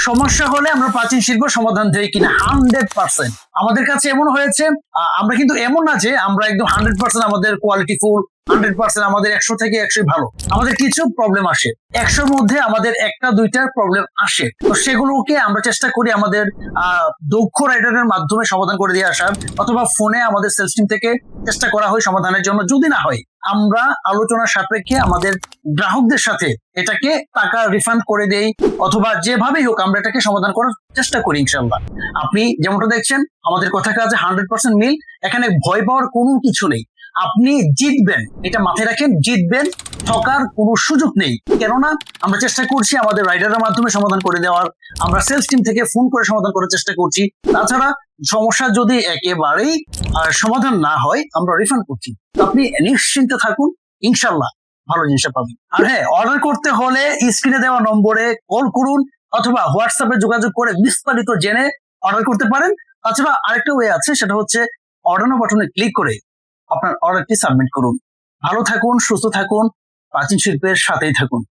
সমস্যা হলে আমরা প্রাচীন শিল্প সমাধান দেই কিনা? হান্ড্রেড পার্সেন্ট আমাদের কাছে এমন হয়েছে আমরা কিন্তু এমন না যে আমরা একদম হান্ড্রেড পার্সেন্ট আমাদের কোয়ালিটি ফুল হান্ড্রেড পার্সেন্ট আমাদের একশো থেকে একশোই ভালো। আমাদের কিছু প্রবলেম আসে। একশোর মধ্যে আমাদের একটা, দুইটার প্রবলেম আসে। তো সেগুলোকে আমরা চেষ্টা করি আমাদের দক্ষ রাইডারের মাধ্যমে সমাধান করে দিয়ে আসার অথবা ফোনে আমাদের সেলস টিম থেকে চেষ্টা করা হয় সমাধানের জন্য। যদি না হয়, আমরা আলোচনা সাপেক্ষে আমাদের গ্রাহকদের সাথে এটাকে টাকা রিফান্ড করে দেই অথবা যেভাবেই হোক আমরা এটাকে সমাধান করার চেষ্টা করি ইনশাল্লাহ আপনি যেমনটা দেখছেন, আমাদের কথা কাজে হান্ড্রেড পার্সেন্ট মিল। এখানে ভয় পাওয়ার কোনো কিছু নেই। আপনি জিতবেন। এটা মাথায় রাখেন, জিতবেন ঠকার কোনো সুযোগ নেই। কেননা আমরা চেষ্টা করছি আমাদের রাইডারের মাধ্যমে সমাধান করে দেওয়ার। আমরা সেলস টিম থেকে ফোন করে সমাধান করার চেষ্টা করছি। তাছাড়া সমস্যা যদি একেবারেই সমাধান না হয়, আমরা রিফান্ড করছি। আপনি নিশ্চিন্তে থাকুন ইনশাল্লাহ ভালো জিনিসটা পাবেন। আর হ্যাঁ অর্ডার করতে হলে স্ক্রিনে দেওয়া নম্বরে কল করুন অথবা হোয়াটসঅ্যাপে যোগাযোগ করে বিস্তারিত জেনে অর্ডার করতে পারেন। তাছাড়া আরেকটা ওয়ে আছে, সেটা হচ্ছে অর্ডার বাটনে ক্লিক করে আপনার অর্ডারটি সাবমিট করুন। ভালো থাকুন সুস্থ থাকুন প্রাচীন শিল্পের সাথেই থাকুন।